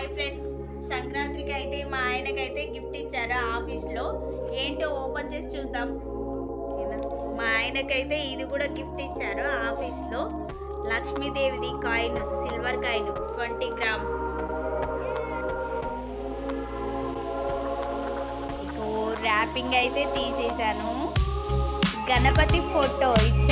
Hi friends. సంక్రాంతికి అయితే మా ఆయనకైతే గిఫ్ట్ ఇచ్చారు ఆఫీస్లో. ఏంటో ఓపెన్ చేసి చూద్దాం. మా ఆయనకైతే ఇది కూడా గిఫ్ట్ ఇచ్చారు ఆఫీస్లో. లక్ష్మీదేవిది coin silver coin twenty grams. Wrapping అయితే తీసేశాను గణపతి ఫోటో ఇచ్చి